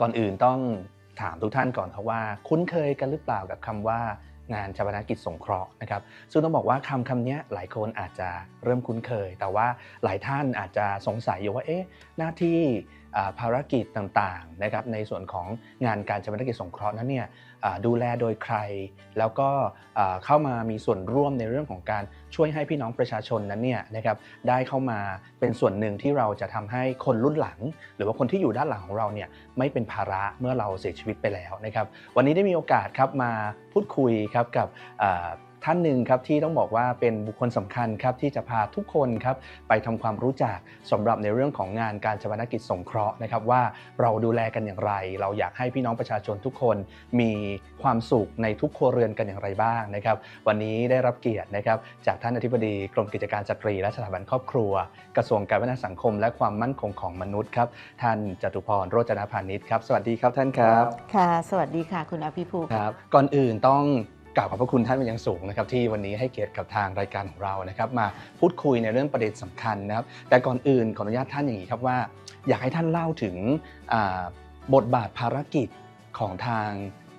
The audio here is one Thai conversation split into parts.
ก่อนอื่นต้องถามทุกท่านก่อนครับว่า คุ้นเคยกันหรือเปล่ากับคำว่างานชาปนกิจสงเคราะห์นะครับ ซึ่งต้องบอกว่าคำคำนี้หลายคนอาจจะเริ่มคุ้นเคย แต่ว่าหลายท่านอาจจะสงสัยอยู่ว่าเอ๊ะหน้าที่ภารกิจต่างๆนะครับในส่วนของงานการชาปนกิจสงเคราะห์นั้นเนี่ยดูแลโดยใคร แล้วก็เข้ามามีส่วนร่วมในเรื่องของการช่วยให้พี่น้องประชาชนนั้นเนี่ยนะครับได้เข้ามาเป็นส่วนหนึ่งที่เราจะทำให้คนรุ่นหลัง หรือว่าคนที่อยู่ด้านหลังของเราเนี่ยไม่เป็นภาระเมื่อเราเสียชีวิตไปแล้วนะครับ วันนี้ได้มีโอกาสครับมาพูดคุยครับกับ ท่านหนึ่งครับที่ต้องบอกว่าเป็นบุคคลสำคัญครับที่จะพาทุกคนครับไปทำความรู้จักสำหรับในเรื่องของงานการชาปนกิจสงเคราะห์นะครับว่าเราดูแลกันอย่างไร เราอยากให้พี่น้องประชาชนทุกคนมีความสุขในทุกครัวเรือนกันอย่างไรบ้างนะครับ วันนี้ได้รับเกียรตินะครับจากท่านอธิบดีกรมกิจการสตรี และสถาบันครอบครัว กระทรวงการพัฒนาสังคม และความมั่นคงของมนุษย์ครับท่านจตุพรโรจนพานิชครับสวัสดีครับท่านครับค่ะ สวัสดีค่ะ คุณอภิภูครับก่อนอื่นต้อง กล่าวขอบพระคุณท่านเป็นอย่างสูงนะครับที่วันนี้ให้เกียรติกับทางรายการของเรานะครับมาพูดคุยในเรื่องประเด็นสำคัญนะครับแต่ก่อนอื่นขออนุญาตท่านอย่างนี้ครับว่า อยากให้ท่านเล่าถึงบทบาทภารกิจของทาง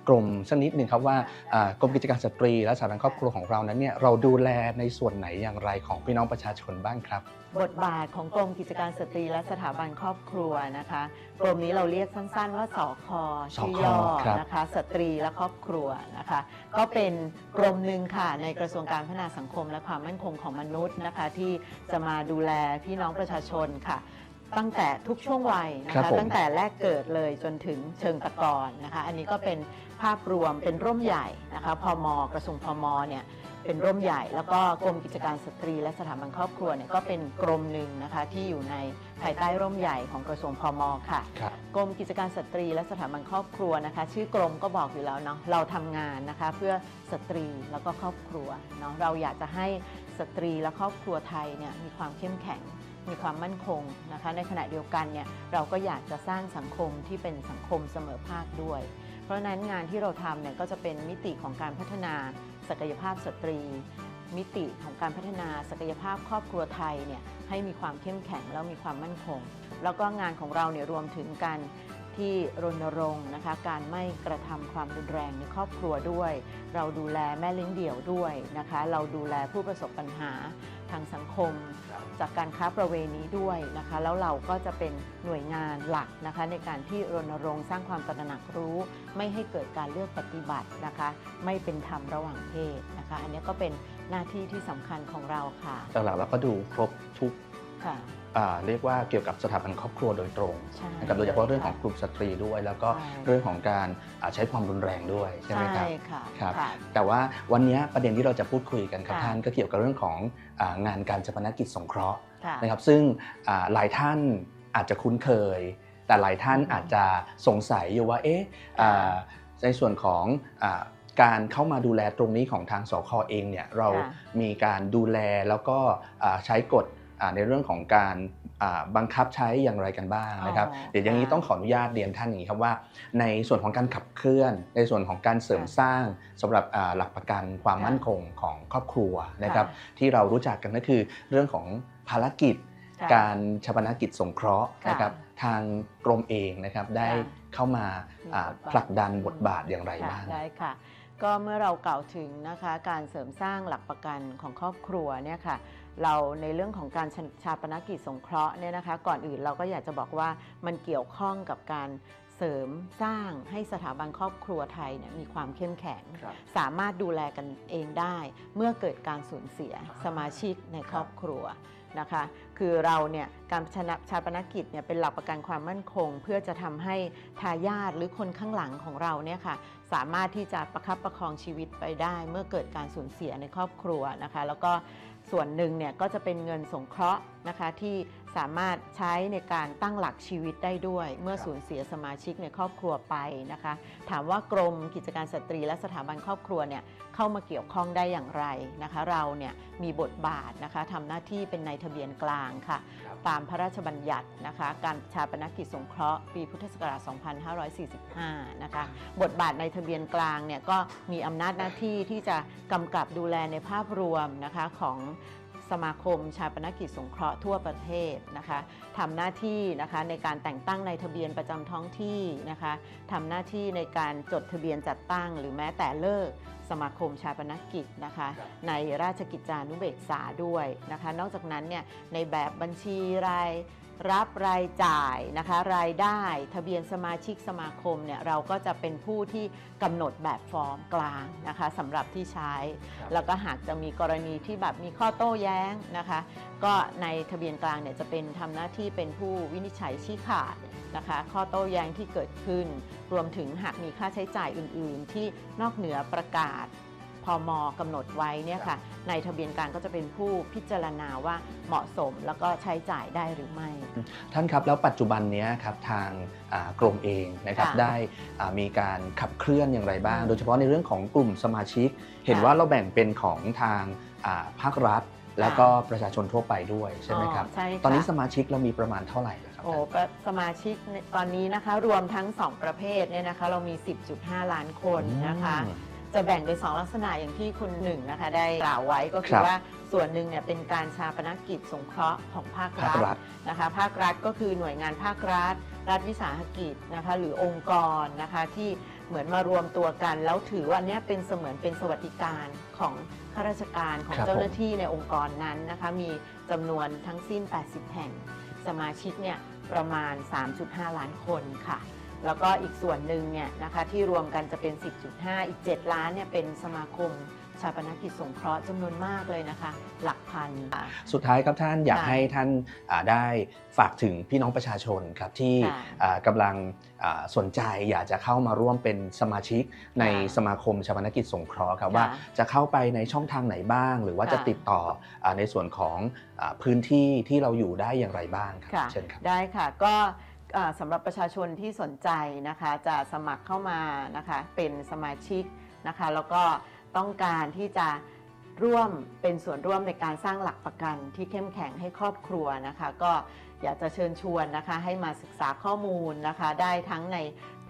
กรมสักนิดหนึ่งครับว่าอ่ากรมกิจการสตรีและสถาบันครอบครัวของเรานั้นเนี่ยเราดูแลในส่วนไหนอย่างไรของพี่น้องประชาชนบ้างครับ บทบาทของกรมกิจการสตรีและสถาบันครอบครัวนะคะกรมนี้เราเรียกสั้นๆว่าสคชื่อย่อครับ นะคะสตรีและครอบครัวนะคะ ก็เป็นกรมหนึ่งค่ะในกระทรวงการพัฒนาสังคมและความมั่นคงของมนุษย์นะคะ ที่จะมาดูแลพี่น้องประชาชนค่ะ ตั้งแต่ทุกช่วงวัยนะครัคะบผม ตั้งแต่แรกเกิดเลยจนถึงเชิงตะกอนนะคะ อันนี้ก็เป็นภาพรวมเป็นร่มใหญ่นะคะพมกระทรวงพมเนี่ย เป็นร่มใหญ่ แล้วก็กรมกิจการสตรี และสถาบันครอบครัวเนี่ยก็เป็นกรมหนึ่งนะคะที่อยู่ในภายใต้ร่มใหญ่ของกระทรวงพมค่ะ ครับ กรมกิจการสตรีและสถาบันครอบครัวนะคะ ชื่อกรมก็บอกอยู่แล้วเนาะเราทำงานนะคะเพื่อสตรีแล้วก็ครอบครัวเนาะเราอยากจะให้สตรีและครอบครัวไทยเนี่ยมีความเข้มแข็ง มีความมั่นคงนะคะ ในขณะเดียวกันเนี่ยเราก็อยากจะสร้างสังคมที่เป็นสังคมเสมอภาคด้วย เพราะฉะนั้นงานที่เราทำเนี่ยก็จะเป็นมิติของการพัฒนา ศักยภาพสตรี มิติของการพัฒนาศักยภาพครอบครัวไทยเนี่ยให้มีความเข้มแข็งแล้วมีความมั่นคง แล้วก็งานของเราเนี่ยรวมถึงการที่รณรงค์นะคะการไม่กระทำความรุนแรงในครอบครัวด้วย เราดูแลแม่เลี้ยงเดี่ยวด้วยนะคะ เราดูแลผู้ประสบปัญหา ทางสังคม จากการค้าประเวณีด้วยนะคะ แล้วเราก็จะเป็นหน่วยงานหลักนะคะ ในการที่รณรงค์สร้างความตระหนักรู้ ไม่ให้เกิดการเลือกปฏิบัตินะคะ ไม่เป็นธรรมระหว่างเพศนะคะ อันนี้ก็เป็นหน้าที่ที่สำคัญของเราค่ะหลักๆเราก็ดูครบทุก เรียกว่าเกี่ยวกับสถาบันครอบครัวโดยตรงใช่นะครับโดยเฉพาะเรื่องของกลุ่มสตรีด้วย แล้วก็ใช่เรื่องของการอ่าใช้ความรุนแรงด้วยใช่ไหมครับใช่ค่ะครับค่ะแต่ว่าวันนี้ประเด็นที่เราจะพูดคุยกันครับค่ะท่านก็เกี่ยวกับเรื่องของอางานการชาปนกิจสงเคราะห์ค่ะนะครับ ซึ่งอ่าหลายท่านอาจจะคุ้นเคย แต่หลายท่านอืมอาจจะสงสัยอยู่ว่าเอ๊ะอ่าในส่วนของอาการเข้ามาดูแลตรงนี้ของทางสคเองเนี่ยเราค่ะมีการดูแลแล้วก็อ่าใช้กฎอ่า ในเรื่องของการอ่าบังคับใช้อย่างไรกันบ้างนะครับอ๋อเดี๋ยวอย่างนี้ค่ะต้องขออนุญาตเรียนท่านอย่างนี้ครับว่า ในส่วนของการขับเคลื่อน ในส่วนของการเสริมค่ะสร้างสำหรับอ่าหลักประกันความค่ะมั่นคงของครอบครัวนะครับค่ะที่เรารู้จักกันก็คือเรื่องของภารกิจค่ะการชาปนกิจสงเคราะห์ค่ะนะครับทางกรมเองนะครับได้ค่ะเข้ามามีอ่าบทบาทผลักดันบทบาทอย่างไรค่ะบ้างได้ค่ะก็เมื่อเรากล่าวถึงนะคะการเสริมสร้างหลักประกันของครอบครัวเนี่ยค่ะ เราในเรื่องของการชชาปนกิจสงเคราะห์เนี่ยนะคะก่อนอื่นเราก็อยากจะบอกว่ามันเกี่ยวข้องกับการเสริมสร้างให้สถาบันครอบครัวไทยเนี่ยมีความเข้มแข็งครับสามารถดูแลกันเองได้ เมื่อเกิดการสูญเสียสมาชิกในครอบครัวนะคะคือเราเนี่ยการชนะชาปนกิจเนี่ยเป็นหลักประกันความมั่นคง เพื่อจะทำให้ทายาทหรือคนข้างหลังของเราเนี่ยค่ะสามารถที่จะประคับประคองชีวิตไปได้ เมื่อเกิดการสูญเสียในครอบครัวนะคะแล้วก็ ส่วนหนึ่งเนี่ยก็จะเป็นเงินสงเคราะห์นะคะที่สามารถใช้ในการตั้งหลักชีวิตได้ด้วย เมื่อครับสูญเสียสมาชิกในครอบครัวไปนะคะ ถามว่ากรมกิจการสตรีและสถาบันครอบครัวเนี่ยเข้ามาเกี่ยวข้องได้อย่างไรนะคะ เราเนี่ยมีบทบาทนะคะทำหน้าที่เป็นในายทะเบียนกลางค่ะครับตามพระราชบัญญัตินะคะ การชาปนกิจสงเคราะห์ปีพุทธศักราช 2545 นะคะ บทบาทในทะเบียนกลางเนี่ยก็มีอำนาจหน้าที่ที่จะกำกับดูแลในภาพรวมนะคะของ สมาคมชาปนกิจสงเคราะห์ทั่วประเทศนะคะทำหน้าที่นะคะในการแต่งตั้งในทะเบียนประจำท้องที่นะคะทำหน้าที่ในการจดทะเบียนจัดตั้ง หรือแม้แต่เลิกสมาคมชาปนกิจนะคะครับในราชกิจจานุเบกษาด้วยนะคะ นอกจากนั้นเนี่ยในแบบบัญชีราย รับรายจ่ายนะคะรายได้ ทะเบียนสมาชิกสมาคมเนี่ยเราก็จะเป็นผู้ที่กำหนดแบบฟอร์มกลางนะคะสำหรับที่ใช้ แล้วก็หากจะมีกรณีที่แบบมีข้อโต้แย้งนะคะ ก็ในทะเบียนกลางเนี่ยจะเป็นทำหน้าที่เป็นผู้วินิจฉัยชี้ขาดนะคะ ข้อโต้แย้งที่เกิดขึ้น รวมถึงหากมีค่าใช้จ่ายอื่น ๆ ที่นอกเหนือประกาศ พมกำหนดไว้เนี่ยค่ะในทะเบียนกลางก็จะเป็นผู้พิจารณาว่าเหมาะสมแล้วก็ใช้จ่ายได้หรือไม่ ท่านครับแล้วปัจจุบันเนี้ยครับทางอ่ากรมเองนะครับค่ะได้อ่ามีการขับเคลื่อนอย่างไรบ้าง อืม โดยเฉพาะในเรื่องของกลุ่มสมาชิก เห็นค่ะว่าเราแบ่งเป็นของทางอ่าภาครัฐ แล้วก็ค่ะประชาชนทั่วไปด้วยใช่ไหมครับ อ๋อใช่ค่ะ ตอนนี้สมาชิกเรามีประมาณเท่าไหร่แล้วครับ โอ้ประสมาชิกในตอนนี้นะคะ รวมทั้ง 2 ประเภทเนี่ยนะคะ เรามี 10.5 ล้านคนนะคะ อืม จะแบ่งเป็น2ลักษณะอย่างที่คุณหนึ่งนะคะได้กล่าวไว้ก็คืครัอบว่าส่วนหนึ่งเนี่ยเป็นการชาปนกิจสงเคราะห์ของภาคภาครัรัฐฐนะคะ ภาครัฐก็คือหน่วยงานภาครัฐ รัฐวิสาหกิจนะคะหรือองค์กรนะคะที่เหมือนมารวมตัวกัน แล้วถือว่าอันเนี้ยเป็นเสมือนเป็นสวัสดิการของข้าราชการของครับเจ้าหน้าที่ในองค์กรนั้นนะคะมีจำนวนทั้งสิ้น 80 แห่ง สมาชิกเนี่ยประมาณ 3.5 ล้านคนค่ะ แล้วก็อีกส่วนหนึ่งเนี่ยนะคะที่รวมกันจะเป็น 10.5 อีก 7 ล้านเนี่ยเป็นสมาคมชาปนกิจสงเคราะห์จำนวนมากเลยนะคะ หลักพันค่ะสุดท้ายครับท่านอยากค่ะให้ท่านอ่าได้ฝากถึงพี่น้องประชาชนครับที่ค่ะอ่ากำลังอ่าสนใจอยากจะเข้ามาร่วมเป็นสมาชิกในค่ะสมาคมชาปนกิจสงเคราะห์ครับว่าค่ะจะเข้าไปในช่องทางไหนบ้าง หรือว่าจะค่ะติดต่ออาในส่วนของอาพื้นที่ที่เราอยู่ได้อย่างไรบ้างครับค่ะเชิญครับได้ค่ะก็เอ่อ สำหรับประชาชนที่สนใจนะคะจะสมัครเข้ามานะคะเป็นสมาชิกนะคะแล้วก็ต้องการที่จะร่วมเป็นส่วนร่วมในการสร้างหลักประกันที่เข้มแข็งให้ครอบครัวนะคะ ก็อยากจะเชิญชวนนะคะให้มาศึกษาข้อมูลนะคะ ได้ทั้งใน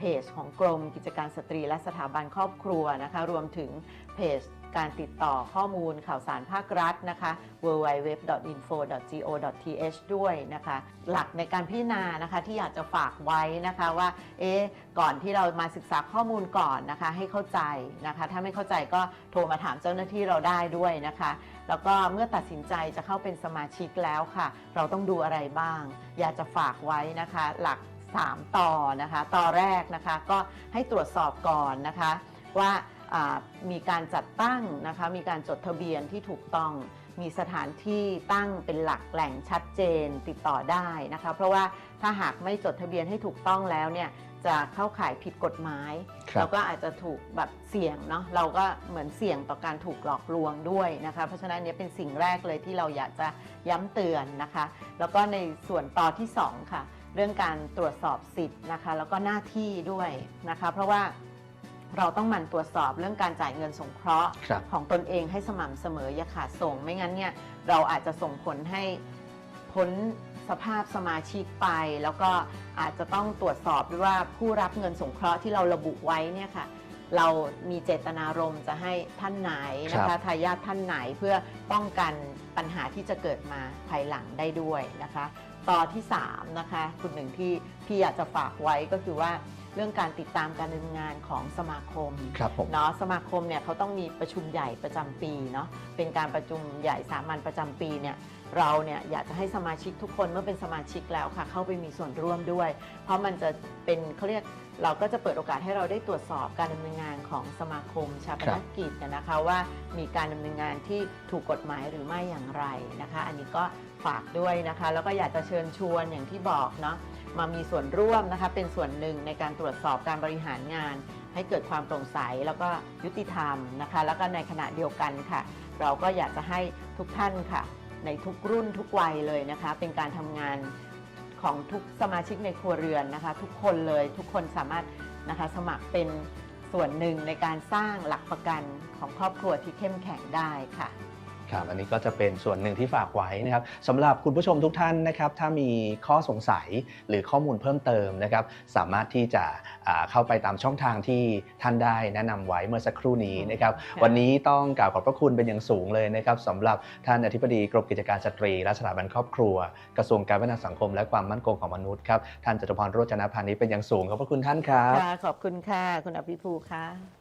เพจของกรมกิจการสตรีและสถาบันครอบครัวนะคะ รวมถึงเพจการติดต่อข้อมูลข่าวสารภาครัฐนะคะ www.info.go.th ด้วยนะคะ หลักในการพิจารณานะคะที่อยากจะฝากไว้นะคะว่า เอ๊ะ ก่อนที่เรามาศึกษาข้อมูลก่อนนะคะ ให้เข้าใจนะคะ ถ้าไม่เข้าใจก็โทรมาถามเจ้าหน้าที่เราได้ด้วยนะคะ แล้วก็เมื่อตัดสินใจจะเข้าเป็นสมาชิกแล้วค่ะ เราต้องดูอะไรบ้าง อยากจะฝากไว้นะคะ หลัก 3 ต่อนะคะต่อแรกนะคะก็ให้ตรวจสอบก่อนนะคะว่าอ่ามีการจัดตั้งนะคะมีการจดทะเบียนที่ถูกต้องมีสถานที่ตั้งเป็นหลักแหล่งชัดเจนติดต่อได้นะคะเพราะว่าถ้าหากไม่จดทะเบียนให้ถูกต้องแล้วเนี่ยจะเข้าข่ายผิดกฎหมายครับแล้วก็อาจจะถูกแบบเสี่ยงเนาะเราก็เหมือนเสี่ยงต่อการถูกหลอกลวงด้วยนะคะเพราะฉะนั้นเนี้เป็นสิ่งแรกเลยที่เราอยากจะย้ำเตือนนะคะ แล้วก็ในส่วนต่อที่ 2 ค่ะ เรื่องการตรวจสอบสิทธิ์นะคะแล้วก็หน้าที่ด้วยนะคะ เพราะว่าเราต้องหมั่นตรวจสอบเรื่องการจ่ายเงินสงเคราะห์ครับ ของตนเองให้สม่ำเสมออย่าขาดส่ง ไม่งั้นเนี่ยเราอาจจะส่งผลให้พ้นสภาพสมาชิกไป แล้วก็อาจจะต้องตรวจสอบด้วยว่าผู้รับเงินสงเคราะห์ที่เราระบุไว้เนี่ยค่ะ เรามีเจตนารมณ์จะให้ท่านไหนนะครัคะบ ทายาทท่านไหนเพื่อป้องกันปัญหาที่จะเกิดมาภายหลังได้ด้วยนะคะ ต่อที่ 3 นะคะคุณหนึ่งที่พี่อยากจะฝากไว้ก็คือว่าเรื่องการติดตามการดำเนินงานของสมาคมครับผม เนาะสมาคมเนี่ยเขาต้องมีประชุมใหญ่ประจำปีเนาะเป็นการประชุมใหญ่สามัญประจำปีเนี่ยเราเนี่ยอยากจะให้สมาชิกทุกคนเมื่อเป็นสมาชิกแล้วค่ะ เข้าไปมีส่วนร่วมด้วย เพราะมันจะเป็นเขาเรียกเราก็จะเปิดโอกาสให้เราได้ตรวจสอบการดำเนินงานของสมาคมชาปนกิจเนี่ยนะคะว่ามีการดำเนินงานที่ถูกกฎหมายหรือไม่อย่างไรนะคะ อันนี้ก็ ฝากด้วยนะคะ แล้วก็อยากจะเชิญชวนอย่างที่บอกเนาะมามีส่วนร่วมนะคะ เป็นส่วนหนึ่งในการตรวจสอบการบริหารงาน ให้เกิดความโปร่งใสแล้วก็ยุติธรรมนะคะ แล้วก็ในขณะเดียวกันค่ะ เราก็อยากจะให้ทุกท่านค่ะ ในทุกรุ่นทุกวัยเลยนะคะ เป็นการทำงานของทุกสมาชิกในครัวเรือนนะคะ ทุกคนเลยทุกคนสามารถนะคะสมัครเป็นส่วนหนึ่งในการสร้างหลักประกันของครอบครัวที่เข้มแข็งได้ค่ะ ครับอันนี้ก็จะเป็นส่วนหนึ่งที่ฝากไว้นะครับสำหรับคุณผู้ชมทุกท่านนะครับถ้ามีข้อสงสัยหรือข้อมูลเพิ่มเติมนะครับสามารถที่จะอ่าเข้าไปตามช่องทางที่ท่านได้แนะนำไว้เมื่อสักครู่นี้นะครับค่ะวันนี้ต้องกล่าวขอบพระคุณเป็นอย่างสูงเลยนะครับสำหรับท่านอธิบดีกรมกิจการสตรี และสถาบันครอบครัว กระทรวงการพัฒนาสังคม และความมั่นคงของมนุษย์ครับท่านจตุพรโรจนพานิชเป็นอย่างสูงขอบพระคุณท่านครับ ค่ะขอบคุณค่ะ คุณอภิภูค่ะ